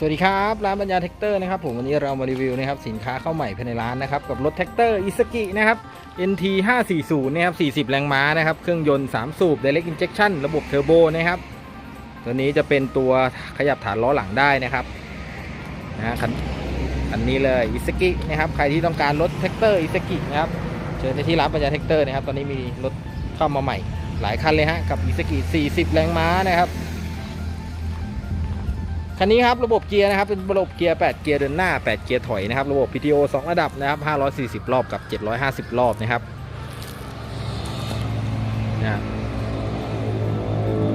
สวัสดีครับ ร้านปัญญาแท็กเตอร์นะครับผมวันนี้เรามารีวิวนะครับสินค้าเข้าใหม่ภายในร้านนะครับกับรถแท็กเตอร์อิสกินะครับ NT 540นะครับ40 แรงม้านะครับเครื่องยนต์ 3 สูบ Direct Injection ระบบเทอร์โบนะครับตัวนี้จะเป็นตัวขยับฐานล้อหลังได้นะครับนะฮะคันอันนี้เลยอิสกินะครับใครที่ต้องการรถแท็กเตอร์อิสกินะครับเชิญไปที่ร้านปัญญาแท็กเตอร์นะครับตอนนี้มีรถเข้ามาใหม่ หลายคันเลยฮะกับอิสกิ40 แรงม้านะครับ คันนี้ครับระบบเกียร์นะครับเป็นระบบเกียร์ 8 เกียร์เดินหน้า 8 เกียร์ถอยนะครับระบบ PTO 2 ระดับนะครับ540 รอบกับ 750 รอบนะครับนะ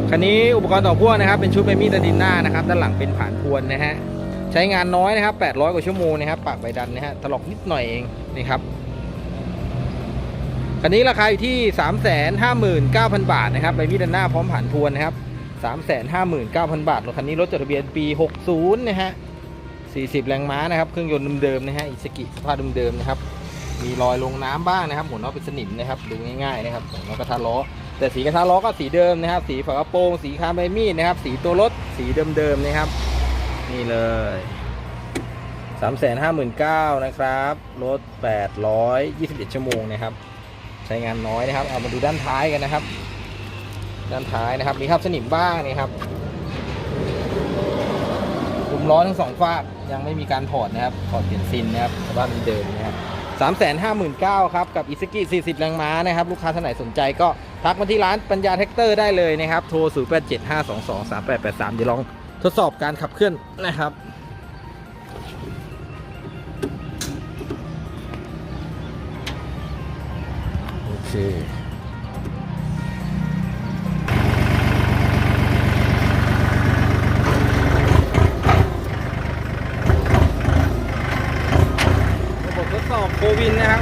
คันนี้อุปกรณ์ต่อพ่วงนะครับเป็นชุดเบมี่ตะดินหน้านะครับด้านหลังเป็นผ่านพวนนะฮะใช้งานน้อยนะครับ 800 กว่าชั่วโมงนะครับปากใบดันนะฮะถลอกนิดหน่อยเองนี่ครับคันนี้ราคาอยู่ที่ 359,000 บาทนะครับใบมีดด้านหน้าพร้อมผ่านพวนนะครับ 359,000 บาทรถคันนี้รถจดทะเบียนปี 60 นะฮะ 40 แรงม้านะครับ เครื่องยนต์เดิมๆนะฮะ อิสกิสภาพเดิมๆนะครับ มีรอยลงน้ำบ้างนะครับหัวน็อตเป็นสนิมนะครับ ดูง่ายๆนะครับหัวน็อกระทะล้อ แต่สีกระทะล้อก็สีเดิมนะครับ สีฝากระโปรง สีคาร์บอนมีดนะครับ สีตัวรถ สีเดิมๆนะครับ นี่เลย 359,000นะครับ รถ 821 ชั่วโมงนะครับ ใช้งานน้อยนะครับ เอามาดูด้านท้ายกันนะครับ ด้านท้ายนะครับ มีคราบสนิมบ้างนี่ครับคุมล้อทั้งสองฝากยังไม่มีการถอดนะครับถอดเปลี่ยนซินนะครับสภาพเดิมนะครับสามแสนห้าหมื่นเก้าครับ กับอิสกิ40แรงม้านะครับ ลูกค้าท่านไหนสนใจก็ทักมาที่ร้านปัญญาแท็กเตอร์ได้เลยนะครับ โทร0 8 7 5 2 2 3 8 8 3เดี๋ยวลองทดสอบการขับเคลื่อนนะครับโอเค สอบโควินนะครับ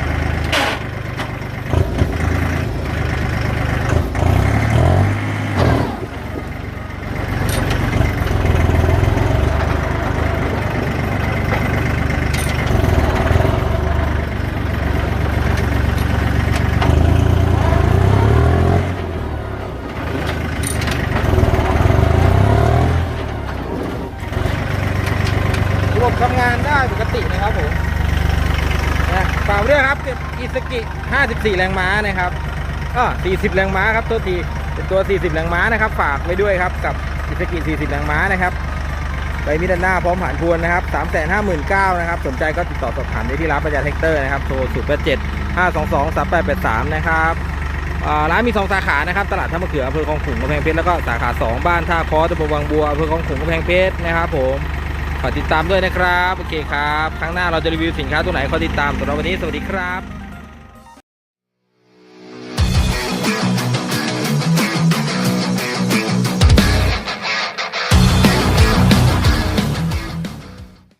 ระบบทำงานได้ปกตินะครับผม นะฝากไว้ด้วยครับอิสกิ 54 แรงม้านะครับก็40 แรงม้าครับตัวทีเป็นตัว 40 แรงม้านะครับ ฝากไว้ด้วยครับกับอิสกิ 40 แรงม้านะครับใบมิดานหน้าพร้อมผ่านพวนนะครับ 359,000นะครับ สนใจก็ติดต่อสอบถามได้ที่ร้านปัญญาแท็กเตอร์นะครับโทร0 8 7 5 2 2 3 8 8 3 นะครับร้านมี 2 สาขานะครับ ตลาดท่ามะเขืออำเภอคลองขุงกำแพงเพชรแล้วก็สาขา 2 บ้านท่าคอตำบลวังบัวอำเภอคลองขุงกำแพงเพชรนะครับผม ฝากติดตามด้วยนะครับ โอเคครับ ครั้งหน้าเราจะรีวิวสินค้าตัวไหนขอติดตามสำหรับวันนี้สวัสดีครับ